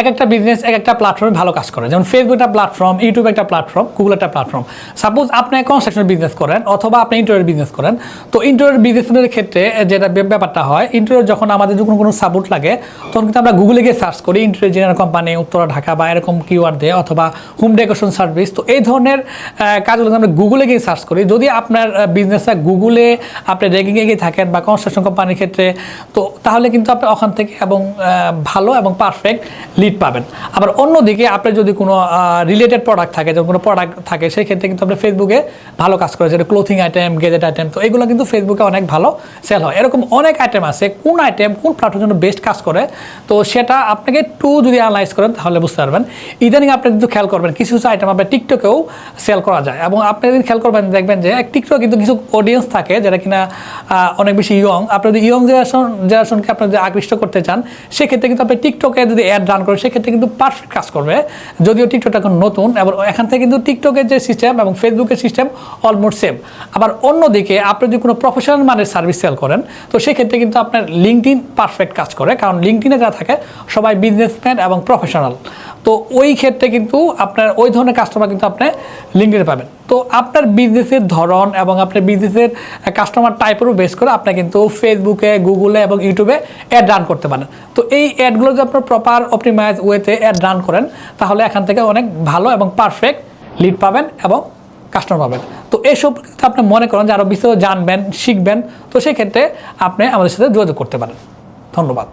এক একটা বিজনেস এক একটা প্ল্যাটফর্মে ভালো কাজ করে। যেমন ফেসবুক একটা প্ল্যাটফর্ম ইউটিউব একটা প্ল্যাটফর্ম গুগল একটা প্ল্যাটফর্ম সাপোজ আপনি কনস্ট্রাকশন বিজনেস করেন অথবা আপনি ইন্টারিয়র বিজনেস করেন। তো ইন্টারিয়র বিজনেসের ক্ষেত্রে যেটা ব্যাপারটা হয় ইন্টারিয়র যখন আমাদের যখন কোনো সাপোর্ট লাগে, তখন কিন্তু আমরা গুগলে গিয়ে সার্চ করি interior engineer company Uttara, Dhaka বা এরকম কিওয়ার্ড দিয়ে অথবা হোম ডেকোরেশন সার্ভিস তো এই ধরনের কাজগুলো আমরা গুগলে গিয়ে সার্চ করি। যদি আপনার বিজনেসটা গুগলে আপনি রেগিংয়ে গিয়ে থাকেন বা কনস্ট্রাকশন কোম্পানির ক্ষেত্রে, তো তাহলে কিন্তু আপনি ওখান থেকে এবং ভালো এবং পারফেক্ট লিড পাবেন। আবার অন্যদিকে আপনার যদি কোনো রিলেটেড প্রোডাক্ট থাকে, যেমন কোনো প্রোডাক্ট থাকে সেই ক্ষেত্রে কিন্তু আপনি ফেসবুকে ভালো কাজ করে যেটা ক্লোথিং আইটেম গেজেট আইটেম তো এগুলো কিন্তু ফেসবুকে অনেক ভালো সেল হয়। এরকম অনেক আইটেম আছে, কোন আইটেম কোন প্ল্যাটফর্মের জন্য বেস্ট কাজ করে, তো সেটা আপনাকে একটু যদি অ্যানালাইজ করেন, তাহলে বুঝতে পারবেন। ইদানিং আপনি কিন্তু খেয়াল করবেন, কিছু কিছু আইটেম আপনার টিকটকেও সেল করা যায়। এবং আপনি যদি খেয়াল করবেন, দেখবেন যে টিকটক কিন্তু কিছু অডিয়েন্স থাকে, যারা কিনা অনেক বেশি ইয়ং আপনি যদি ইয়ং জেনারেশন জেনারেশনকে আপনি যদি আকৃষ্ট করতে চান, সেক্ষেত্রে কিন্তু আপনি টিকটকে যদি অ্যাড রান করেন সেক্ষেত্রে কিন্তু পারফেক্ট কাজ করবে। যদিও টিকটকটা এখন নতুন, এবং এখান থেকে কিন্তু টিকটকের যে সিস্টেম এবং ফেসবুকের সিস্টেম অলমোস্ট সেম আবার অন্যদিকে আপনি যদি কোনো প্রফেশনাল মানের সার্ভিস সেল করেন, তো সেক্ষেত্রে কিন্তু আপনার লিঙ্কড পারফেক্ট কাজ করে, কারণ লিঙ্কডিনে যা থাকে, সবাই বিজনেসম্যান এবং প্রফেশনাল তো ওই ক্ষেত্রে কিন্তু আপনার ওই ধরনের কাস্টমার কিন্তু আপনি লিঙ্কডিনে পাবেন তো আপনার বিজনেসের ধরন এবং আপনার বিজনেসের কাস্টমার টাইপের উপর বেস করে আপনি কিন্তু ফেসবুকে গুগলে এবং ইউটিউবে অ্যাড রান করতে পারেন। তো এই অ্যাডগুলো যদি আপনার প্রপার অপটিমাইজ ওয়েতে অ্যাড রান করেন, তাহলে এখান থেকে অনেক ভালো এবং পারফেক্ট লিড পাবেন এবং কাস্টমার পাবেন। তো ক্ষেত্রে আপনি মনে করেন যে আরও বিস্তারিত জানবেন, শিখবেন, তো সেক্ষেত্রে আপনি আমাদের সাথে যোগাযোগ করতে পারেন। ধন্যবাদ।